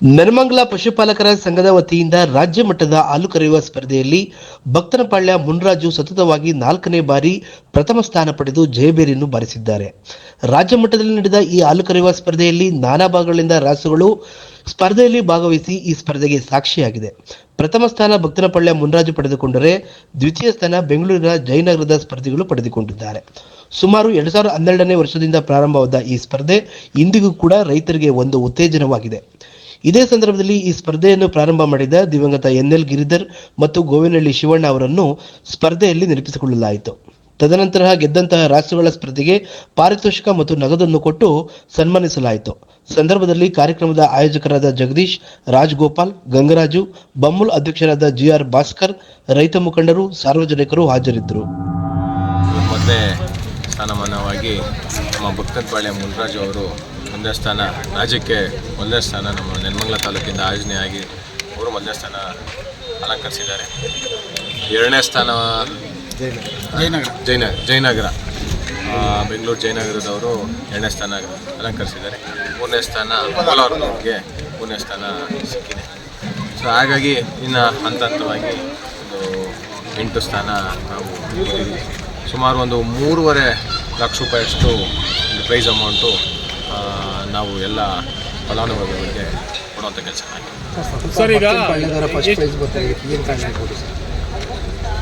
ನೆಲಮಂಗಲ ಪಶುಪಾಲಕರ ಸಂಘದ ವತಿಯಿಂದ ರಾಜ್ಯ ಮಟ್ಟದ ಹಾಲು ಕರೆಯುವ ಸ್ಪರ್ಧೆಯಲ್ಲಿ ಭಕ್ತನಪಾಳ್ಯ ಮುನ್ರಾಜು ಸತತವಾಗಿ ನಾಲ್ಕನೇ ಬಾರಿ ಪ್ರಥಮ ಸ್ಥಾನ ಪಡೆದು ಜಯಬೇರಿಯನ್ನು ಬಾರಿಸಿದ್ದಾರೆ. ರಾಜ್ಯ ಮಟ್ಟದಲ್ಲಿ ನಡೆದ ಈ ಹಾಲು ಕರೆಯುವ ಸ್ಪರ್ಧೆಯಲ್ಲಿ ನಾನಾ ಭಾಗಗಳಿಂದ ರಾಸುಗಳು ಸ್ಪರ್ಧೆಯಲ್ಲಿ ಭಾಗವಹಿಸಿ ಈ ಸ್ಪರ್ಧೆಗೆ ಸಾಕ್ಷಿಯಾಗಿದೆ. ಪ್ರಥಮ ಸ್ಥಾನ ಭಕ್ತನಪಾಳ್ಯ ಮುನ್ರಾಜು ಪಡೆದುಕೊಂಡರೆ ದ್ವಿತೀಯ ಸ್ಥಾನ ಬೆಂಗಳೂರಿನ ಜಯನಗರದ ಸ್ಪರ್ಧಿಗಳು ಪಡೆದುಕೊಂಡಿದ್ದಾರೆ. ಸುಮಾರು ಎರಡ್ ಸಾವಿರದ ಹನ್ನೆರಡನೇ ವರ್ಷದಿಂದ ಪ್ರಾರಂಭವಾದ ಈ ಸ್ಪರ್ಧೆ ಇಂದಿಗೂ ಕೂಡ ರೈತರಿಗೆ ಒಂದು ಉತ್ತೇಜನವಾಗಿದೆ. ಇದೇ ಸಂದರ್ಭದಲ್ಲಿ ಈ ಸ್ಪರ್ಧೆಯನ್ನು ಪ್ರಾರಂಭ ಮಾಡಿದ ದಿವಂಗತ ಎನ್ ಎಲ್ ಗಿರಿಧರ್ ಮತ್ತು ಗೋವಿನಹಳ್ಳಿ ಶಿವಣ್ಣ ಅವರನ್ನು ಸ್ಪರ್ಧೆಯಲ್ಲಿ ನೆನಪಿಸಿಕೊಳ್ಳಲಾಯಿತು ತದನಂತರ ಗೆದ್ದಂತಹ ರಾಷ್ಟ್ರಗಳ ಸ್ಪರ್ಧೆಗೆ ಪಾರಿತೋಷಿಕ ಮತ್ತು ನಗದನ್ನು ಕೊಟ್ಟು ಸನ್ಮಾನಿಸಲಾಯಿತು. ಸಂದರ್ಭದಲ್ಲಿ ಕಾರ್ಯಕ್ರಮದ ಆಯೋಜಕರಾದ ಜಗದೀಶ್, ರಾಜ್ಗೋಪಾಲ್, ಗಂಗರಾಜು, ಬಮ್ಮುಲ್ ಅಧ್ಯಕ್ಷರಾದ ಜಿಆರ್ ಭಾಸ್ಕರ್, ರೈತ ಮುಖಂಡರು, ಸಾರ್ವಜನಿಕರು ಹಾಜರಿದ್ದರು. ಮತ್ತೆ ಸ್ಥಾನಮಾನವಾಗಿ ನಮ್ಮ ಭಕ್ತನಪಾಳ್ಯ ಮುನ್ರಾಜು ಅವರು ಒಂದನೇ ಸ್ಥಾನ ರಾಜ್ಯಕ್ಕೆ ಒಂದನೇ ಸ್ಥಾನ ನಮ್ಮ ನೆಲಮಂಗಲ ತಾಲೂಕಿಂದ ಆಯೋಜನೆಯಾಗಿ ಅವರು ಮೊದಲನೇ ಸ್ಥಾನ ಅಲಂಕರಿಸಿದ್ದಾರೆ. ಎರಡನೇ ಸ್ಥಾನ ಜಯನಗರ. ಜೈನ ಜಯನಗರ. ಬೆಂಗಳೂರು ಜಯನಗರದವರು ಎರಡನೇ ಸ್ಥಾನ ಅಲಂಕರಿಸಿದ್ದಾರೆ. ಮೂರನೇ ಸ್ಥಾನ ಕೋಲಾರದವ್ರಿಗೆ ಮೂರನೇ ಸ್ಥಾನ ಸಿಕ್ಕಿದೆ. ಸೊ ಹಾಗಾಗಿ ಇನ್ನು ಹಂತ ಹಂತವಾಗಿ ಒಂದು ಎಂಟು ಸ್ಥಾನ ನಾವು ಸುಮಾರು ಒಂದು ಮೂರುವರೆ ಲಕ್ಷ ರೂಪಾಯಿಯಷ್ಟು ಒಂದು ಪ್ರೈಸ್ ಅಮೌಂಟು ನಾವು ಎಲ್ಲ ಫಲಾನುಭವಿಗಳಿಗೆ ಕೊಡುವಂಥ ಕೆಲಸ ಸರ್ ಈಗ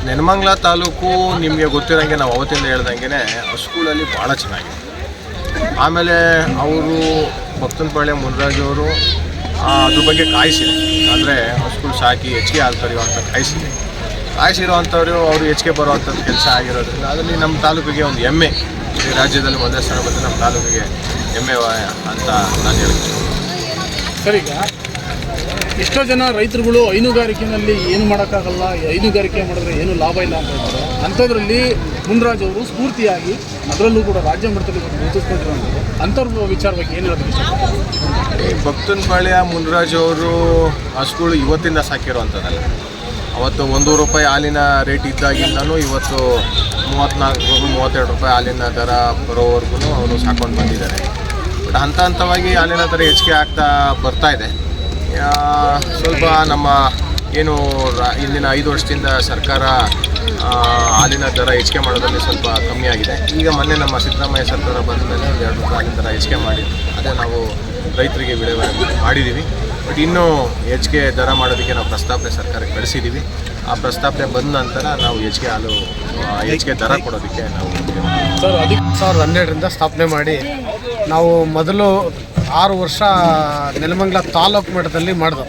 ನೆನಮಂಗ್ಲ ತಾಲೂಕು ನಿಮಗೆ ಗೊತ್ತಿರೋಂಗೆ ನಾವು ಅವತ್ತಿಂದ ಹೇಳ್ದಂಗೆ ಹಸುಗಳಲ್ಲಿ ಭಾಳ ಚೆನ್ನಾಗಿದೆ. ಆಮೇಲೆ ಅವರು ಭಕ್ತನಪಾಳ್ಯ ಮುನ್ರಾಜು ಅವರು ಅದ್ರ ಬಗ್ಗೆ ಕಾಯಿಸಿದೆ ಅಂದರೆ ಸ್ಕೂಲ್ ಸಾಕಿ ಹೆಚ್ಚಿಗೆ ಆಗ್ತಾರೆ ಅಂತ ಕಾಯಿಸಿದೆ. ಕಾಯಿಸಿರುವಂಥವ್ರು ಅವರು ಹೆಚ್ಚಿಗೆ ಬರುವಂಥದ್ದು ಕೆಲಸ ಆಗಿರೋದ್ರಿಂದ ಅದರಲ್ಲಿ ನಮ್ಮ ತಾಲೂಕಿಗೆ ಒಂದು ಹೆಮ್ಮೆ. ಈ ರಾಜ್ಯದಲ್ಲಿ ಒಂದೇ ಸ್ಥಾನ ಬಂದರೆ ನಮ್ಮ ತಾಲೂಕಿಗೆ ಹೆಮ್ಮೆ ಅಂತ ನಾನು ಹೇಳ್ತೀನಿ. ಸರ್ ಈಗ ಎಷ್ಟೋ ಜನ ರೈತರುಗಳು ಹೈನುಗಾರಿಕೆಯಲ್ಲಿ ಏನು ಮಾಡೋಕ್ಕಾಗಲ್ಲ ಹೈನುಗಾರಿಕೆ ಮಾಡಿದ್ರೆ ಏನು ಲಾಭ ಇಲ್ಲ ಅಂತ ಹೇಳ್ತಾರೆ. ಅಂಥದ್ರಲ್ಲಿ ಮುನ್ರಾಜ್ ಅವರು ಸ್ಫೂರ್ತಿಯಾಗಿ ಅದರಲ್ಲೂ ಕೂಡ ರಾಜ್ಯ ಮಟ್ಟದಲ್ಲಿ ಗುರುತಿಸ್ಕೊಂಡಿರೋ ಅಂಥವ್ರ ವಿಚಾರವಾಗಿ ಏನು ಈ ಭಕ್ತನಪಾಳ್ಯ ಮುನ್ರಾಜ್ ಅವರು ಹಸುಗಳು ಇವತ್ತಿಂದ ಸಾಕಿರುವಂಥದ್ದಲ್ಲ ಅವತ್ತು ಒಂದು ರೂಪಾಯಿ ಹಾಲಿನ ರೇಟ್ ಇದ್ದಾಗಿಂದನೂ ಇವತ್ತು ಮೂವತ್ತ್ನಾಲ್ಕು ಮೂವತ್ತೆರಡು ರೂಪಾಯಿ ಹಾಲಿನ ದರ ಬರೋವರೆಗೂ ಅವರು ಸಾಕೊಂಡು ಬಂದಿದ್ದಾರೆ. ಬಟ್ ಹಂತ ಹಂತವಾಗಿ ಹಾಲಿನ ದರ ಹೆಚ್ಚಿಗೆ ಆಗ್ತಾ ಬರ್ತಾ ಇದೆ. ಸ್ವಲ್ಪ ನಮ್ಮ ಏನು ಇಂದಿನ ಐದು ವರ್ಷದಿಂದ ಸರ್ಕಾರ ಹಾಲಿನ ದರ ಹೆಚ್ಚಿಗೆ ಮಾಡೋದ್ರಲ್ಲಿ ಸ್ವಲ್ಪ ಕಮ್ಮಿ ಆಗಿದೆ. ಈಗ ಮೊನ್ನೆ ನಮ್ಮ ಸಿದ್ದರಾಮಯ್ಯ ಸರ್ಕಾರ ಬಂದ ಮೇಲೆ ಒಂದು ಎರಡು ರೂಪಾಯಿ ಹಾಲಿನ ದರ ಹೆಚ್ಚಿಗೆ ಮಾಡಿ ಅದೇ ನಾವು ರೈತರಿಗೆ ವಿಲೇವಾರಿ ಮಾಡಿದ್ದೀವಿ. ಬಟ್ ಇನ್ನೂ ಹೆಚ್ಚಿಗೆ ದರ ಮಾಡೋದಕ್ಕೆ ನಾವು ಪ್ರಸ್ತಾವನೆ ಸರ್ಕಾರಕ್ಕೆ ಕಳಿಸಿದ್ದೀವಿ. ಆ ಪ್ರಸ್ತಾವನೆ ಬಂದ ನಂತರ ನಾವು ಹೆಚ್ಚಿಗೆ ಹಾಲು ಹೆಚ್ಚಿಗೆ ದರ ಕೊಡೋದಕ್ಕೆ ನಾವು ಸಾವಿರದ ಹನ್ನೆರಡರಿಂದ ಸ್ಥಾಪನೆ ಮಾಡಿ ನಾವು ಮೊದಲು ಆರು ವರ್ಷ ನೆಲಮಂಗಲ ತಾಲೂಕು ಮಟ್ಟದಲ್ಲಿ ಮಾಡಿದೆ.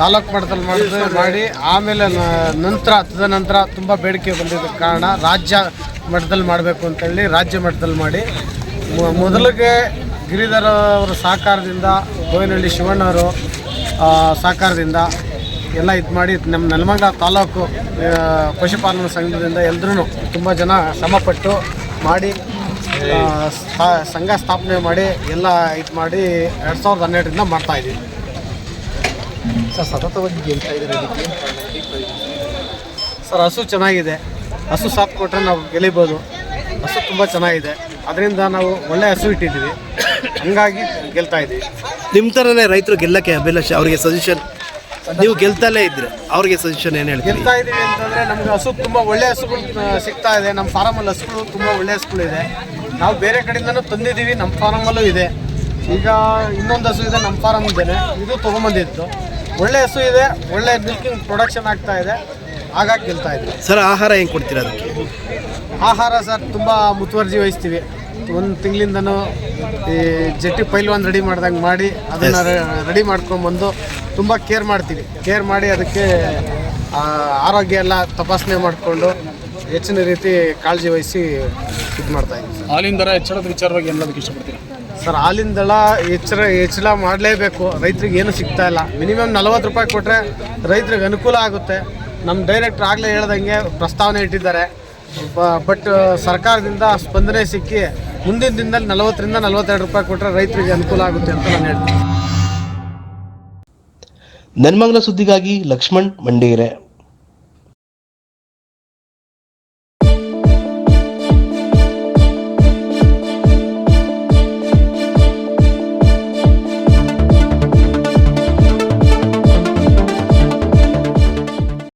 ತಾಲೂಕು ಮಟ್ಟದಲ್ಲಿ ಮಾಡಿದ್ರೆ ಮಾಡಿ ಆಮೇಲೆ ನಂತರ ತದನಂತರ ತುಂಬ ಬೇಡಿಕೆ ಬಂದಿದ್ದ ಕಾರಣ ರಾಜ್ಯ ಮಟ್ಟದಲ್ಲಿ ಮಾಡಬೇಕು ಅಂತೇಳಿ ರಾಜ್ಯ ಮಟ್ಟದಲ್ಲಿ ಮಾಡಿ. ಮೊದಲಿಗೆ ಗಿರಿಧರ ಅವರ ಸಹಕಾರದಿಂದ, ಗೋವಿನಹಳ್ಳಿ ಶಿವಣ್ಣವರು ಸಹಕಾರದಿಂದ ಎಲ್ಲ ಇದು ಮಾಡಿ ನಮ್ಮ ನೆಲಮಂಗಲ ತಾಲೂಕು ಪಶುಪಾಲನಾ ಸಂಘದಿಂದ ಎಲ್ಲರೂ ತುಂಬ ಜನ ಶ್ರಮಪಟ್ಟು ಮಾಡಿ ಸಂಘ ಸ್ಥಾಪನೆ ಮಾಡಿ ಎಲ್ಲ ಇದು ಮಾಡಿ ಎರಡು ಸಾವಿರದ ಹನ್ನೆರಡರಿಂದ ಮಾಡ್ತಾ ಇದ್ದೀವಿ. ಸರ್ ಸತತವಾಗಿ ಗೆಲ್ತಾ ಇದ್ದಾರೆ ಸರ್ ಹಸು ಚೆನ್ನಾಗಿದೆ. ಹಸು ಸಾಪ್ ಕೊಟ್ಟರೆ ನಾವು ಗೆಲ್ಲಬೋದು ಹಸು ತುಂಬ ಚೆನ್ನಾಗಿದೆ. ಅದರಿಂದ ನಾವು ಒಳ್ಳೆ ಹಸು ಇಟ್ಟಿದ್ದೀವಿ. ಹಂಗಾಗಿ ಗೆಲ್ತಾ ಇದ್ದೀವಿ. ನಿಮ್ಮ ಥರನೇ ರೈತರು ಗೆಲ್ಲಕ್ಕೆ ಅಭಿಲಾಷ ಅವರಿಗೆ ಸಜೆಷನ್ ನೀವು ಗೆಲ್ತಲೇ ಇದ್ರೆ ಅವ್ರಿಗೆ ಸಜೆಷನ್ ಏನು ಹೇಳಿ ಗೆಲ್ತಾ ಇದ್ದೀವಿ ಅಂತಂದರೆ ನಮಗೆ ಹಸು ತುಂಬ ಒಳ್ಳೆ ಹಸುಗಳು ಸಿಗ್ತಾ ಇದೆ. ನಮ್ಮ ಫಾರಮಲ್ಲಿ ಹಸುಗಳು ತುಂಬ ಒಳ್ಳೆ ಹಸುಗಳಿದೆ. ನಾವು ಬೇರೆ ಕಡೆಯಿಂದನೂ ತಂದಿದ್ದೀವಿ ನಮ್ಮ ಫಾರಮಲ್ಲೂ ಇದೆ. ಈಗ ಇನ್ನೊಂದು ಹಸು ಇದೆ ನಮ್ಮ ಫಾರಮ್ ಇದ್ದೇನೆ ಇದು ತೊಗೊಂಬಂದಿತ್ತು ಒಳ್ಳೆ ಹಸು ಇದೆ ಒಳ್ಳೆ ಮಿಲ್ಕಿಂಗ್ ಪ್ರೊಡಕ್ಷನ್ ಆಗ್ತಾ ಇದೆ. ಹಾಗಾಗಿ ಗೆಲ್ತಾ ಇದೆ. ಸರ್ ಆಹಾರ ಹೆಂಗೆ ಕೊಡ್ತೀರಾ ಅದಕ್ಕೆ? ಆಹಾರ ಸರ್ ತುಂಬ ಮುತುವರ್ಜಿ ವಹಿಸ್ತೀವಿ. ಒಂದು ತಿಂಗಳಿಂದನೂ ಈ ಜಟ್ಟಿ ಪೈಲ್ವಾನ್ ರೆಡಿ ಮಾಡ್ದಂಗೆ ಮಾಡಿ ಅದನ್ನು ರೆಡಿ ಮಾಡ್ಕೊಂಬಂದು ತುಂಬ ಕೇರ್ ಮಾಡ್ತೀವಿ. ಕೇರ್ ಮಾಡಿ ಅದಕ್ಕೆ ಆರೋಗ್ಯ ಎಲ್ಲ ತಪಾಸಣೆ ಮಾಡಿಕೊಂಡು ಹೆಚ್ಚಿನ ರೀತಿ ಕಾಳಜಿ ವಹಿಸಿ ಇದು ಮಾಡ್ತಾ ಇದ್ದೀವಿ ಸರ್ ಹಾಲಿನ ದರ ಹೆಚ್ಚಳದ ವಿಚಾರವಾಗಿ ಎಲ್ಲದಕ್ಕೆ ಇಷ್ಟಪಡ್ತೀರಾ? ಇಷ್ಟಪಡ್ತೀನಿ ಸರ್ ಹಾಲಿನ ದಳ ಹೆಚ್ಚರ ಹೆಚ್ಚಳ ಮಾಡಲೇಬೇಕು. ರೈತರಿಗೆ ಏನು ಸಿಗ್ತಾ ಇಲ್ಲ. ಮಿನಿಮಮ್ ನಲವತ್ತು ರೂಪಾಯಿ ಕೊಟ್ಟರೆ ರೈತರಿಗೆ ಅನುಕೂಲ ಆಗುತ್ತೆ. ನಮ್ಮ ಡೈರೆಕ್ಟ್ರ್ ಆಗಲೇ ಹೇಳ್ದಂಗೆ ಪ್ರಸ್ತಾವನೆ ಇಟ್ಟಿದ್ದಾರೆ. ಬಟ್ ಸರ್ಕಾರದಿಂದ ಸ್ಪಂದನೆ ಸಿಕ್ಕಿ ಮುಂದಿನ ದಿನದಲ್ಲಿ ನಲವತ್ತರಿಂದ ನಲವತ್ತೆರಡು ರೂಪಾಯಿ ಕೊಟ್ಟರೆ ರೈತರಿಗೆ ಅನುಕೂಲ ಆಗುತ್ತೆ ಅಂತ ನಾನು ಹೇಳ್ತೀನಿ. ನನ್ಮಂಗಲ ಸುದ್ದಿಗಾಗಿ ಲಕ್ಷ್ಮಣ್ ಮಂಡೇರೆ.